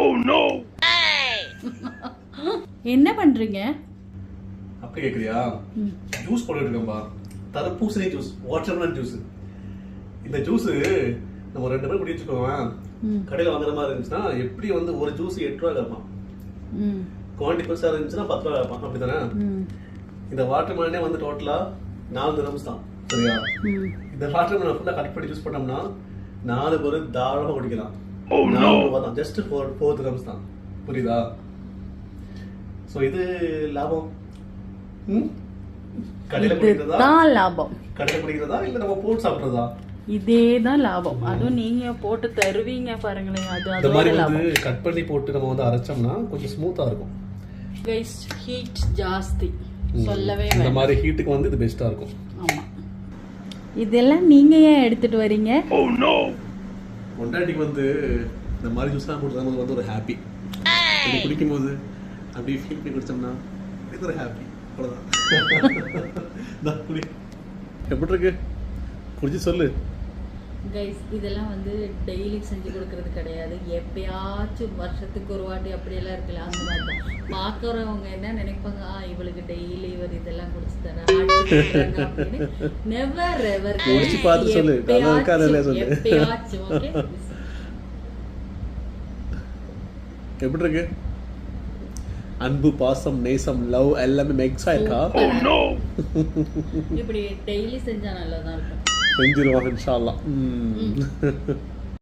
என்ன பண்றீங்க? அப்படி கேக்குறியா? ஜூஸ் போட்டு இருக்கேன்பா தர்பூசணி ஜூஸ் வாட்டர்மெலன் ஜூஸ் இந்த ஜூஸ் நம்ம ரெண்டு பேரும் குடி வச்சுக்கோங்க ம். கடையில வாங்குற மாதிரி இருந்துச்சுன்னா எப்படி வந்து ஒரு ஜூஸ் எட்டு ரூபா கேட்பான் ம். குவான்டிட்டி பெருசா இருந்துச்சுன்னா பத்து ரூபா கேட்பான் ம். இந்த வாட்டர்மெலனே வந்து டோட்டலா நாலு தினம்ஸ் தான். சரியா? இந்த வாட்டர்மெலன் ஃபுல்லா கட் பண்ணி யூஸ் பண்ணோம்னா நாலு பேர் தாராளமா குடிக்கலாம். தான் ஜஸ்ட் ஃபோர் ஃபோர் தினம்ஸ் தான். புரியுதா? ஸோ இது லாபம். ம்? கடையில குடிக்கிறதா? லாபம். கடையில குடிக்கிறதா? இல்ல நம்ம போட்டு சாப்பிடுறதா? இதே தான் லாபம். அதுவும் நீங்க போட்டு தருவீங்க பாருங்களேன். அது அதோட மாதிரி வந்து கட் பண்ணி போட்டு நம்ம வந்து அரைச்சோம்னா கொஞ்சம் ஸ்மூத்தா இருக்கும். கைஸ் ஹீட் ஜாஸ்தி. சொல்லவே இந்த மாதிரி ஹீட்டுக்கு வந்து இது பெஸ்டா இருக்கும். ஆமா. இதெல்லாம் நீங்க ஏன் எடுத்துட்டு வரீங்க? பொண்டாட்டிக்கு வந்து இந்த மாதிரி ஜூஸ்லாம் கொடுத்தா வந்து ஒரு ஹாப்பி இது குடிக்கும்போது அப்படியே ஃபீல் பண்ணி குடிச்சோம்னா இது ஒரு ஹாப்பி அவ்வளோதான் குடி. எப்படி இருக்கு? குடிச்சு சொல்லு. கைஸ் இதெல்லாம் வந்து டெய்லி செஞ்சு கொடுக்கறது கிடையாது. எப்பயாச்சும் வருஷத்துக்கு ஒரு வாட்டி அப்படியெல்லாம் இருக்குல்ல அந்த மாதிரி தான் பார்க்குறவங்க என்ன நினைப்பாங்க? ஆ இவளுக்கு டெய்லி இவர் இதெல்லாம் குடிச்சு தர அப்படின்னு. நெவர் எவர் குடிச்சு பார்த்து சொல்லு. எப்படி இருக்கு? அன்பு பாசம் நேசம் லவ் எல்லாமே மிக்ஸ் ஆயிருக்கா இப்படி டெய்லி செஞ்சா நல்லா தான் இருக்கும். செஞ்சிருவாங்க இன்ஷா அல்லாஹ்